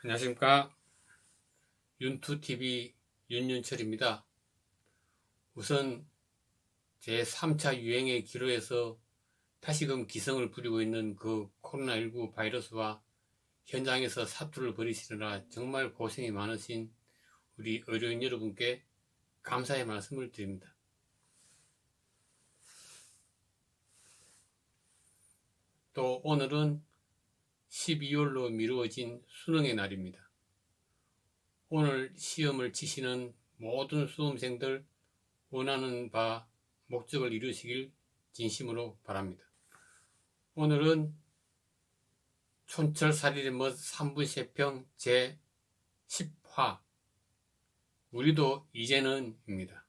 안녕하십니까 윤투TV 윤윤철입니다. 우선 제 3차 유행의 기로에서 다시금 기승을 부리고 있는 그 코로나19 바이러스와 현장에서 사투를 벌이시느라 정말 고생이 많으신 우리 의료인 여러분께 감사의 말씀을 드립니다. 또 오늘은 12월로 미루어진 수능의 날입니다. 오늘 시험을 치시는 모든 수험생들 원하는 바 목적을 이루시길 진심으로 바랍니다. 오늘은 촌철살인의 멋 3분 세평 제 10화 우리도 이제는입니다.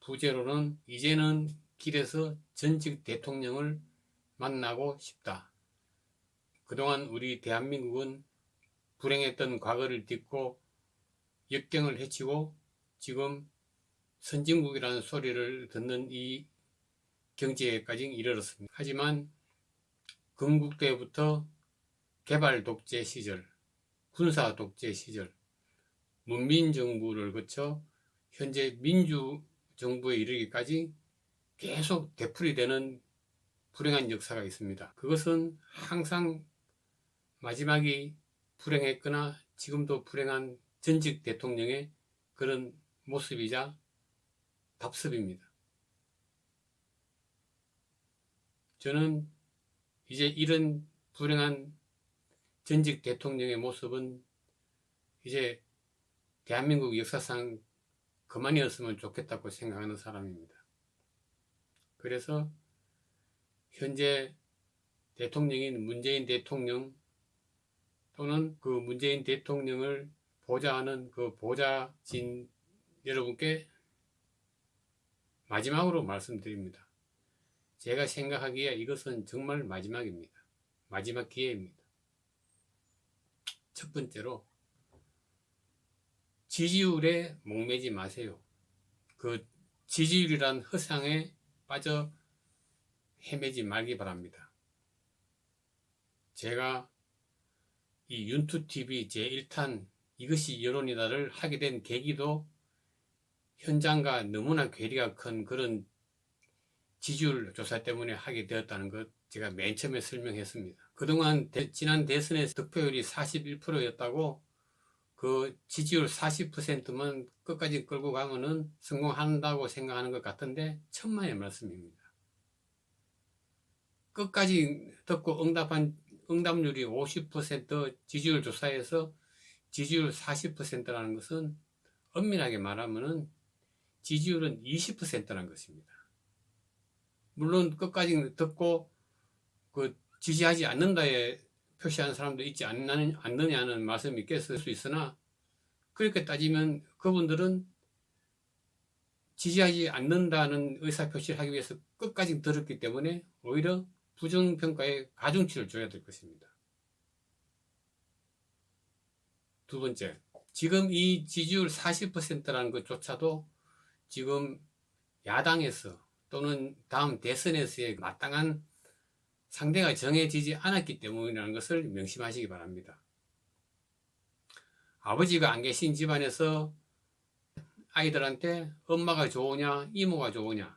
부제로는 이제는 길에서 전직 대통령을 만나고 싶다. 그동안 우리 대한민국은 불행했던 과거를 딛고 역경을 헤치고 지금 선진국이라는 소리를 듣는 이 경제까지 이르렀습니다. 하지만 건국대부터 개발 독재 시절, 군사 독재 시절, 문민 정부를 거쳐 현재 민주 정부에 이르기까지 계속 되풀이되는 불행한 역사가 있습니다. 그것은 항상 마지막이 불행했거나 지금도 불행한 전직 대통령의 그런 모습이자 답습입니다. 저는 이제 이런 불행한 전직 대통령의 모습은 이제 대한민국 역사상 그만이었으면 좋겠다고 생각하는 사람입니다. 그래서 현재 대통령인 문재인 대통령 또는 그 문재인 대통령을 보좌하는 그 보좌진 여러분께 마지막으로 말씀드립니다. 제가 생각하기에 이것은 정말 마지막입니다. 마지막 기회입니다. 첫 번째로 지지율에 목매지 마세요. 그 지지율이란 허상에 빠져 헤매지 말기 바랍니다. 제가 이 윤투TV 제1탄 이것이 여론이다를 하게 된 계기도 현장과 너무나 괴리가 큰 그런 지지율 조사 때문에 하게 되었다는 것 제가 맨 처음에 설명했습니다. 그동안 대, 지난 대선의 득표율이 41%였다고 그 지지율 40%만 끝까지 끌고 가면은 성공한다고 생각하는 것 같은데 천만의 말씀입니다. 끝까지 듣고 응답한 응답률이 50% 지지율 조사에서 지지율 40%라는 것은 엄밀하게 말하면은 지지율은 20%라는 것입니다. 물론 끝까지 듣고 그 지지하지 않는다에 표시하는 사람도 있지 않느냐, 않느냐는 말씀이 있겠을 수 있으나 그렇게 따지면 그분들은 지지하지 않는다는 의사표시를 하기 위해서 끝까지 들었기 때문에 오히려 부정평가에 가중치를 줘야 될 것입니다. 두 번째, 지금 이 지지율 40%라는 것조차도 지금 야당에서 또는 다음 대선에서의 마땅한 상대가 정해지지 않았기 때문이라는 것을 명심하시기 바랍니다. 아버지가 안 계신 집안에서 아이들한테 엄마가 좋으냐, 이모가 좋으냐,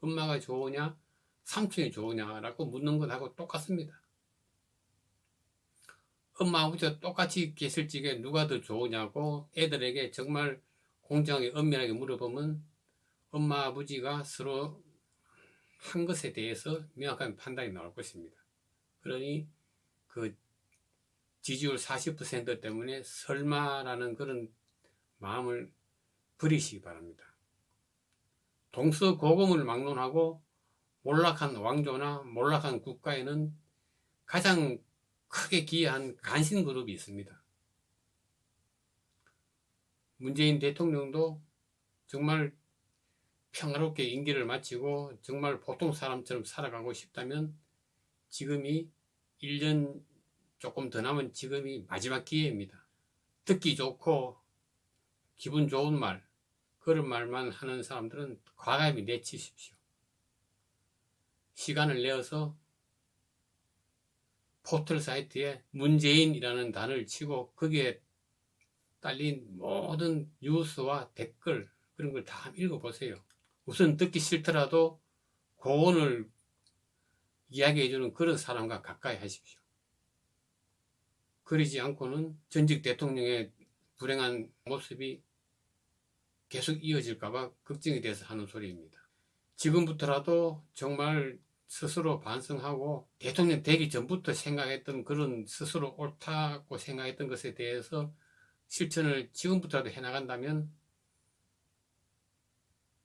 엄마가 좋으냐, 삼촌이 좋으냐라고 묻는 것하고 똑같습니다. 엄마 아버지가 똑같이 계실 적에 누가 더 좋으냐고 애들에게 정말 공정하게 엄밀하게 물어보면 엄마 아버지가 서로 한 것에 대해서 명확한 판단이 나올 것입니다. 그러니 그 지지율 40% 때문에 설마라는 그런 마음을 버리시기 바랍니다. 동서 고금을 막론하고 몰락한 왕조나 몰락한 국가에는 가장 크게 기여한 간신 그룹이 있습니다. 문재인 대통령도 정말 평화롭게 임기를 마치고 정말 보통 사람처럼 살아가고 싶다면 지금이 1년 조금 더 남은 지금이 마지막 기회입니다. 듣기 좋고 기분 좋은 말, 그런 말만 하는 사람들은 과감히 내치십시오. 시간을 내어서 포털 사이트에 문재인이라는 단어를 치고 거기에 딸린 모든 뉴스와 댓글 그런 걸 다 읽어보세요. 우선 듣기 싫더라도 고언을 이야기해주는 그런 사람과 가까이 하십시오. 그러지 않고는 전직 대통령의 불행한 모습이 계속 이어질까봐 걱정이 돼서 하는 소리입니다. 지금부터라도 정말 스스로 반성하고 대통령 되기 전부터 생각했던 그런 스스로 옳다고 생각했던 것에 대해서 실천을 지금부터라도 해나간다면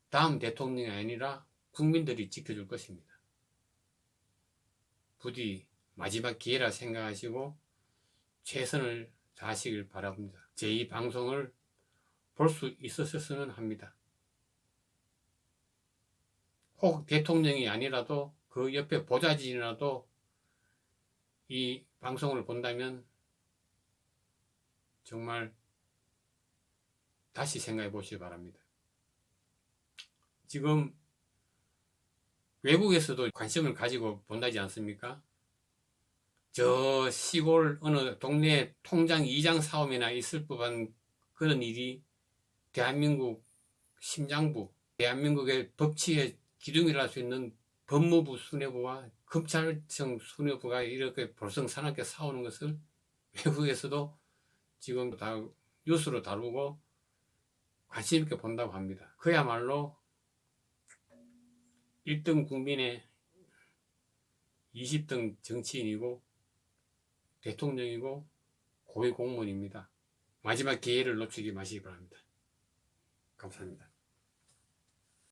다음 대통령이 아니라 국민들이 지켜줄 것입니다. 부디 마지막 기회라 생각하시고 최선을 다하시길 바랍니다. 제이 방송을 볼 수 있었으면 합니다. 혹 대통령이 아니라도 그 옆에 보좌진이라도 이 방송을 본다면 정말 다시 생각해 보시기 바랍니다. 지금 외국에서도 관심을 가지고 본다지 않습니까? 저 시골 어느 동네 통장 이장 사업이나 있을 법한 그런 일이 대한민국 심장부, 대한민국의 법치의 기둥이라 할 수 있는 법무부 수뇌부와 검찰청 수뇌부가 이렇게 볼성사납게 싸우는 것을 외국에서도 지금 다 뉴스로 다루고 관심 있게 본다고 합니다. 그야말로 1등 국민의 20등 정치인이고 대통령이고 고위 공무원입니다. 마지막 기회를 놓치지 마시기 바랍니다. 감사합니다.